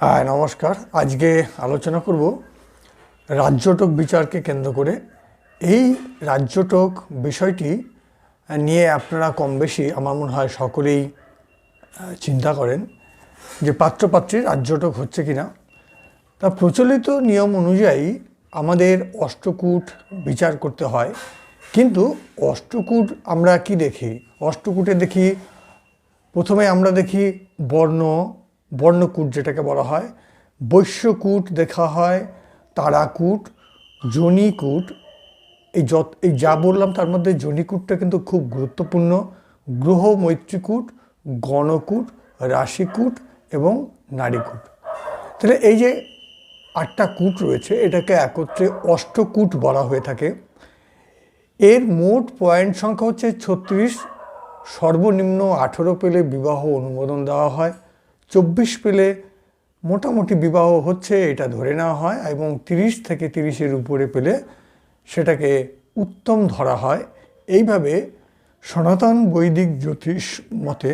হ্যাঁ নমস্কার। আজকে আলোচনা করব রাজ্যটক বিচারকে কেন্দ্র করে। এই রাজ্যটক বিষয়টি নিয়ে আপনারা কম বেশি আমার মনে হয় সকলেই চিন্তা করেন যে পাত্রপাত্রীর রাজ্যটক হচ্ছে কি না তা প্রচলিত নিয়ম অনুযায়ী আমাদের অষ্টকূট বিচার করতে হয়। কিন্তু অষ্টকূট আমরা কি দেখি? অষ্টকূটে দেখি, প্রথমে আমরা দেখি বর্ণ বর্ণকূট যেটাকে বলা হয়, বৈশ্যকূট দেখা হয়, তারাকূট, জনিকূট। এই যত, এই যা বললাম তার মধ্যে জনিকূটটা কিন্তু খুব গুরুত্বপূর্ণ। গ্রহ মৈত্রীকূট, গণকূট, রাশিকূট এবং নারীকূট। তাহলে এই যে আটটা কূট রয়েছে, এটাকে একত্রে অষ্টকূট বলা হয়ে থাকে। এর মোট পয়েন্ট সংখ্যা হচ্ছে ছত্রিশ। সর্বনিম্ন আঠেরো পেলে বিবাহ অনুমোদন দেওয়া হয়। চব্বিশ পেলে মোটামুটি বিবাহ হচ্ছে, এটা ধরে নেওয়া হয়, এবং তিরিশ থেকে তিরিশের উপরে পেলে সেটাকে উত্তম ধরা হয়। এইভাবে সনাতন বৈদিক জ্যোতিষ মতে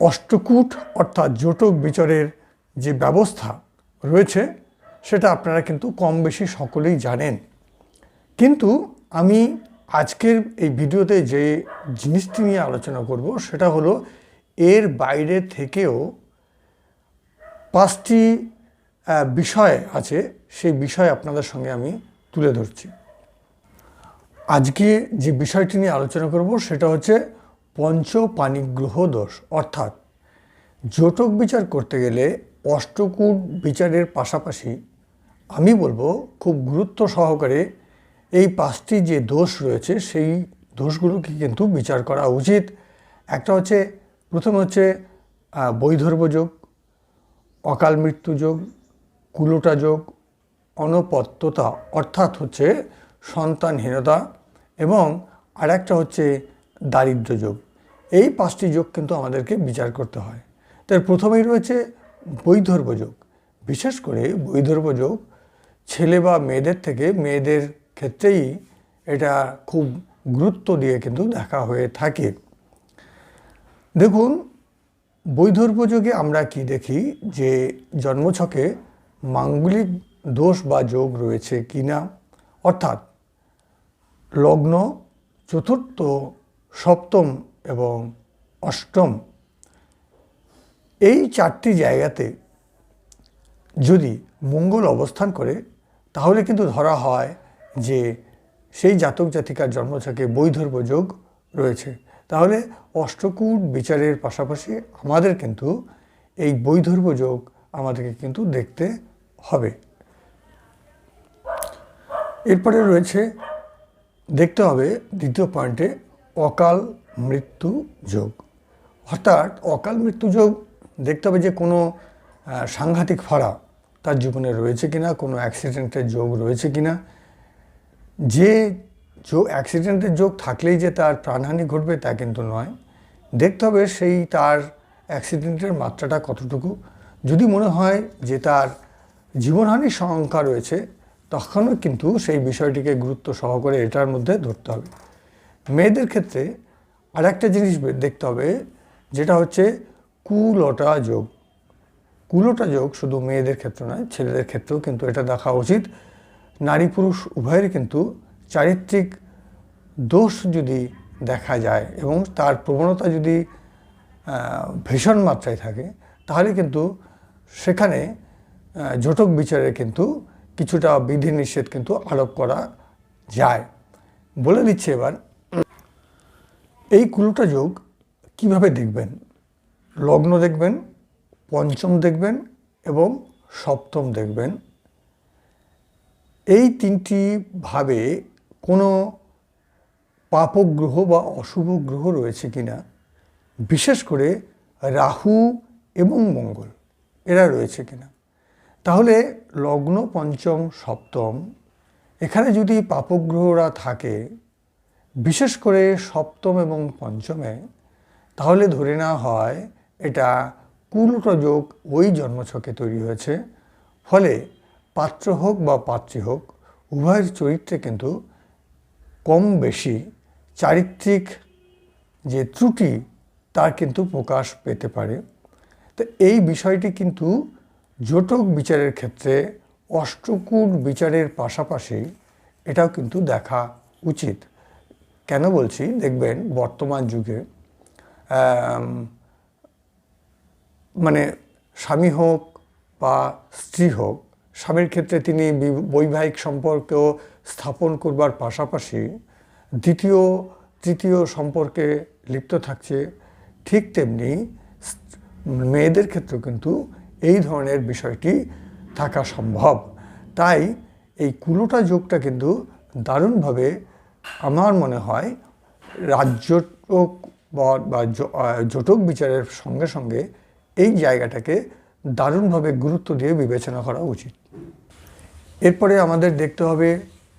অষ্টকূট অর্থাৎ জটক বিচারের যে ব্যবস্থা রয়েছে, সেটা আপনারা কিন্তু কম বেশি সকলেই জানেন। কিন্তু আমি আজকের এই ভিডিওতে যে জিনিসটি নিয়ে আলোচনা করব, সেটা হলো এর বাইরে থেকেও পাঁচটি বিষয় আছে, সেই বিষয় আপনাদের সঙ্গে আমি তুলে ধরছি। আজকে যে বিষয়টি নিয়ে আলোচনা করব সেটা হচ্ছে পঞ্চপাণিগ্রহ দোষ। অর্থাৎ জটক বিচার করতে গেলে অষ্টকূট বিচারের পাশাপাশি আমি বলব খুব গুরুত্ব সহকারে এই পাঁচটি যে দোষ রয়েছে, সেই দোষগুলোকে কিন্তু বিচার করা উচিত। একটা হচ্ছে প্রথম হচ্ছে বৈধর্ব যোগ, অকাল মৃত্যু যোগ, কুলোটা যোগ, অনপত্যতা, অর্থাৎ হচ্ছে সন্তানহীনতা এবং আরেকটা হচ্ছে দারিদ্র্য যোগ। এই পাঁচটি যোগ কিন্তু আমাদেরকে বিচার করতে হয়। তার প্রথমেই রয়েছে বৈধর্ব যোগ। বিশেষ করে বৈধর্ব যোগ ছেলে বা মেয়েদের থেকে মেয়েদের ক্ষেত্রেই এটা খুব গুরুত্ব দিয়ে কিন্তু দেখা হয়ে থাকে। দেখুন বৈধর্বযোগে আমরা কি দেখি যে জন্মছকে মাঙ্গলিক দোষ বা যোগ রয়েছে কি না? অর্থাৎ লগ্ন, চতুর্থ, সপ্তম এবং অষ্টম। এই চারটি জায়গাতে যদি মঙ্গল অবস্থান করে, তাহলে কিন্তু ধরা হয় যে সেই জাতক জাতিকার জন্মছকে বৈধর্ব যোগ রয়েছে। তাহলে অষ্টকূট বিচারের পাশাপাশি আমাদের কিন্তু এই বৈধর্ব যোগ আমাদেরকে কিন্তু দেখতে হবে। এরপরে রয়েছে, দেখতে হবে দ্বিতীয় পয়েন্টে অকাল মৃত্যু যোগ। অর্থাৎ অকাল মৃত্যু যোগ দেখতে হবে যে কোনো সাংঘাতিক ফাড়া তার জীবনে রয়েছে কিনা, কোনো অ্যাক্সিডেন্টের যোগ রয়েছে কিনা। যে যোগ অ্যাক্সিডেন্টের যোগ থাকলেই যে তার প্রাণহানি ঘটবে তা কিন্তু নয়। দেখতে হবে সেই তার অ্যাক্সিডেন্টের মাত্রাটা কতটুকু। যদি মনে হয় যে তার জীবনহানির সংখ্যা রয়েছে, তখনও কিন্তু সেই বিষয়টিকে গুরুত্ব সহকারে এটার মধ্যে ধরতে হবে। মেয়েদের ক্ষেত্রে আর একটা জিনিস দেখতে হবে, যেটা হচ্ছে কুলটা যোগ। কুলোটা যোগ শুধু মেয়েদের ক্ষেত্রে নয়, ছেলেদের ক্ষেত্রেও কিন্তু এটা দেখা উচিত। নারী পুরুষ উভয়ের কিন্তু চারিত্রিক দোষ যদি দেখা যায় এবং তার প্রবণতা যদি ভীষণ মাত্রায় থাকে, তাহলে কিন্তু সেখানে জটক বিচারে কিন্তু কিছুটা বিধিনিষেধ কিন্তু আরোপ করা যায়। বলে দিচ্ছি এবার, এই কুলোটা যোগ কীভাবে দেখবেন? লগ্ন দেখবেন, পঞ্চম দেখবেন এবং সপ্তম দেখবেন। এই তিনটি ভাবে কোনো পাপক গ্রহ বা অশুভ গ্রহ রয়েছে কিনা বিশেষ করে রাহু এবং মঙ্গল, এরা রয়েছে কিনা তাহলে লগ্ন, পঞ্চম, সপ্তম, এখানে যদি পাপগ্রহরা থাকে, বিশেষ করে সপ্তম এবং পঞ্চমে, তাহলে ধরে নেওয়া হয় এটা কুলটা যোগ ওই জন্মছকে তৈরি হয়েছে। ফলে পাত্র হোক বা পাত্রী হোক, উভয়ের চরিত্রে কিন্তু কম বেশি চারিত্রিক যে ত্রুটি, তার কিন্তু প্রকাশ পেতে পারে। তো এই বিষয়টি কিন্তু জটক বিচারের ক্ষেত্রে অষ্টকূট বিচারের পাশাপাশি এটাও কিন্তু দেখা উচিত। কেন বলছি? দেখবেন বর্তমান যুগে মানে স্বামী হোক বা স্ত্রী হোক স্বামীর ক্ষেত্রে তিনি বৈবাহিক সম্পর্ক স্থাপন করবার পাশাপাশি দ্বিতীয়, তৃতীয় সম্পর্কে লিপ্ত থাকছে। ঠিক তেমনি মেয়েদের ক্ষেত্রেও কিন্তু এই ধরনের বিষয়টি থাকা সম্ভব। তাই এই কুলোটা যোগটা কিন্তু দারুণভাবে আমার মনে হয় রাজ্যটক বা- জটক বিচারের সঙ্গে সঙ্গে এই জায়গাটাকে দারুণভাবে গুরুত্ব দিয়ে বিবেচনা করা উচিত। এরপরে আমাদের দেখতে হবে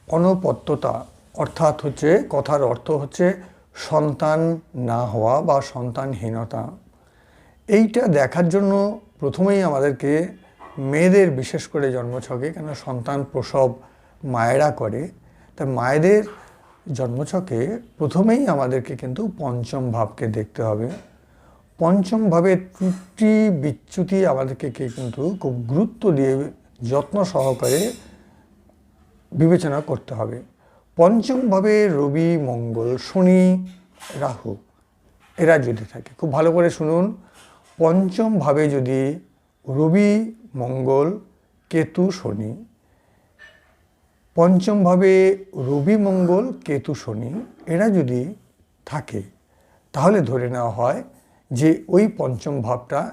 অনপত্যতা, অর্থাৎ হচ্ছে কথার অর্থ হচ্ছে সন্তান না হওয়া বা সন্তানহীনতা। এইটা দেখার জন্য প্রথমেই আমাদেরকে মেয়েদের বিশেষ করে জন্মছকে কেন সন্তান প্রসব মায়েরা করে, তা মায়েদের জন্মছকে প্রথমেই আমাদেরকে কিন্তু পঞ্চম ভাবকে দেখতে হবে। পঞ্চম ভাবের ত্রুটি বিচ্যুতি আমাদেরকে কিন্তু খুব গুরুত্ব দিয়ে যত্ন সহকারে বিবেচনা করতে হবে। পঞ্চমভাবে রবি, মঙ্গল, শনি, রাহু এরা যদি থাকে। খুব ভালো করে শুনুন। পঞ্চমভাবে যদি রবি, মঙ্গল, কেতু, শনি, পঞ্চমভাবে রবি, মঙ্গল, কেতু, শনি এরা যদি থাকে, তাহলে ধরে নেওয়া হয় যে ওই পঞ্চম ভাবটা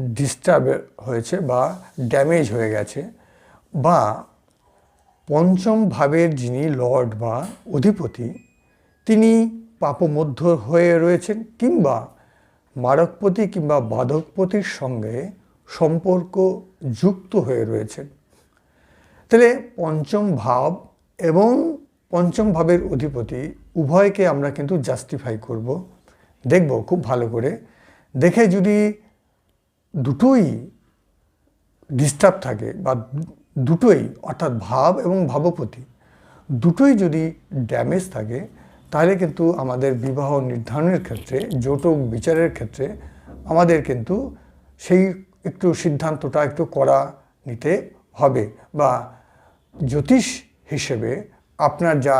ডিস্টার্ব হয়েছে বা ড্যামেজ হয়ে গেছে বা পঞ্চম ভাবের যিনি লর্ড বা অধিপতি, তিনি পাপমধ্য হয়ে রয়েছেন কিংবা মারকপতি কিংবা বাধকপতির সঙ্গে সম্পর্ক যুক্ত হয়ে রয়েছেন। তাহলে পঞ্চম ভাব এবং পঞ্চম ভাবের অধিপতি উভয়কে আমরা কিন্তু জাস্টিফাই করব। দেখব, খুব ভালো করে। দেখে যদি দুটোই ডিস্টার্ব থাকে বা দুটোই, অর্থাৎ ভাব এবং ভাবপতি, দুটোই যদি ড্যামেজ থাকে, তাহলে কিন্তু আমাদের বিবাহ নির্ধারণের ক্ষেত্রে জটক বিচারের ক্ষেত্রে আমাদের কিন্তু সেই একটু সিদ্ধান্তটা একটু করা নিতে হবে বা জ্যোতিষ হিসেবে আপনার যা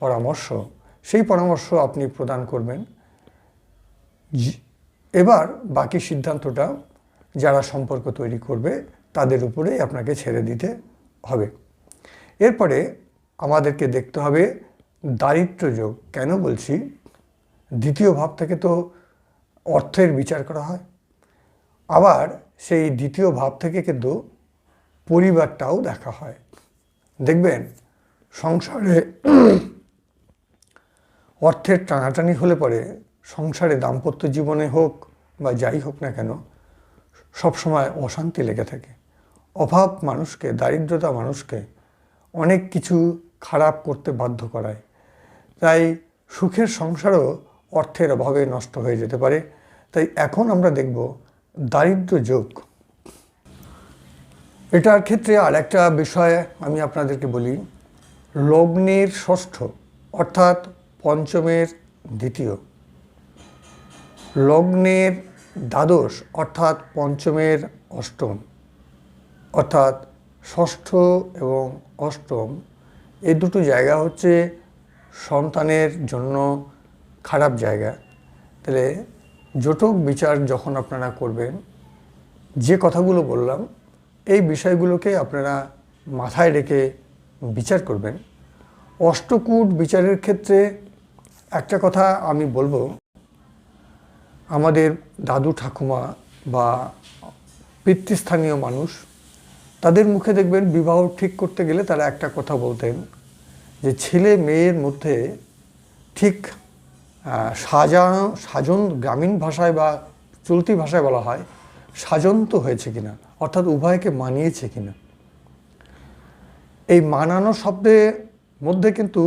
পরামর্শ, সেই পরামর্শ আপনি প্রদান করবেন। এবার বাকি সিদ্ধান্তটা যারা সম্পর্ক তৈরি করবে, তাদের উপরেই আপনাকে ছেড়ে দিতে হবে। এরপরে আমাদেরকে দেখতে হবে দারিদ্র্য যোগ। কেন বলছি? দ্বিতীয় ভাব থেকে তো অর্থের বিচার করা হয়। আবার সেই দ্বিতীয় ভাব থেকে কিন্তু পরিবারটাও দেখা হয়। দেখবেন, সংসারে অর্থের টানাটানি হলে পরে সংসারে দাম্পত্য জীবনে হোক বা যাই হোক না কেন সবসময় অশান্তি লেগে থাকে। অভাব মানুষকে, দারিদ্রতা মানুষকে অনেক কিছু খারাপ করতে বাধ্য করায়। তাই সুখের সংসারও অর্থের অভাবে নষ্ট হয়ে যেতে পারে। তাই এখন আমরা দেখব দারিদ্র যোগ। এটার ক্ষেত্রে আর একটা বিষয় আমি আপনাদেরকে বলি। লগ্নের ষষ্ঠ, অর্থাৎ পঞ্চমের দ্বিতীয়। লগ্নের দ্বাদশ অর্থাৎ পঞ্চমের অষ্টম, অর্থাৎ ষষ্ঠ এবং অষ্টম, এই দুটো জায়গা হচ্ছে সন্তানের জন্য খারাপ জায়গা। তাহলে জটক বিচার যখন আপনারা করবেন, যে কথাগুলো বললাম, এই বিষয়গুলোকে আপনারা মাথায় রেখে বিচার করবেন। অষ্টকূট বিচারের ক্ষেত্রে একটা কথা আমি বলব আমাদের দাদু ঠাকুমা বা পিতৃস্থানীয় মানুষ, তাদের মুখে দেখবেন বিবাহ ঠিক করতে গেলে তারা একটা কথা বলতেন যে, ছেলে মেয়ের মধ্যে ঠিক সাজানো সাজন গ্রামীণ ভাষায় বা চলতি ভাষায় বলা হয়, সাজন্ত হয়েছে কিনা? অর্থাৎ উভয়কে মানিয়েছে কিনা? এই মানানো শব্দের মধ্যে কিন্তু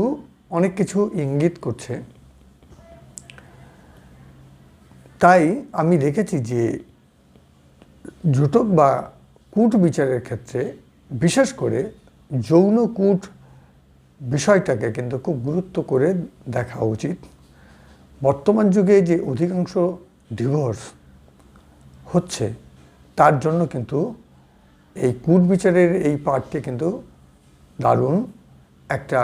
অনেক কিছু ইঙ্গিত করছে। তাই আমি দেখেছি যে জুটক বা কূট বিচারের ক্ষেত্রে, বিশেষ করে যৌন কূট বিষয়টাকে কিন্তু খুব গুরুত্ব করে দেখা উচিত। বর্তমান যুগে যে অধিকাংশ ডিভোর্স হচ্ছে, তার জন্য কিন্তু এই কূট বিচারের এই পার্টটি কিন্তু দারুণ একটা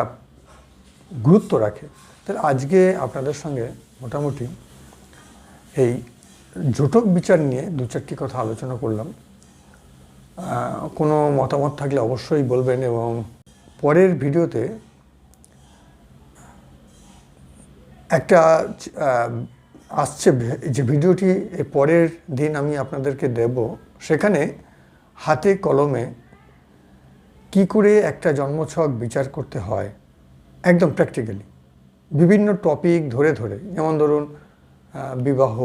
গুরুত্ব রাখে। তাহলে আজকে আপনাদের সঙ্গে মোটামুটি এই জোটক বিচার নিয়ে দু চারটি কথা আলোচনা করলাম। কোনো মতামত থাকলে অবশ্যই বলবেন এবং পরের ভিডিওতে একটা আসছে যে ভিডিওটি পরের দিন আমি আপনাদেরকে দেব। সেখানে হাতে কলমে কি করে একটা জন্মছক বিচার করতে হয়, একদম প্র্যাকটিক্যালি বিভিন্ন টপিক ধরে ধরে, যেমন ধরুন বিবাহ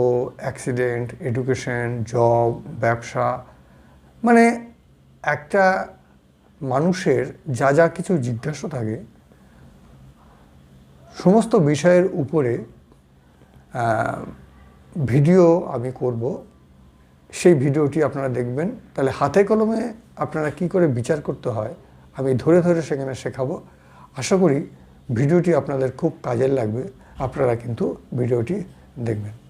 অ্যাক্সিডেন্ট এডুকেশন জব ব্যবসা মানে একটা মানুষের যা যা কিছু জিজ্ঞাসা থাকে, সমস্ত বিষয়ের উপরে ভিডিও আমি করব। সেই ভিডিওটি আপনারা দেখবেন। তাহলে হাতে কলমে আপনারা কি করে বিচার করতে হয়, আমি ধরে ধরে সেখানে শেখাবো। আশা করি ভিডিওটি আপনাদের খুব কাজের লাগবে। আপনারা কিন্তু ভিডিওটি দেখবেন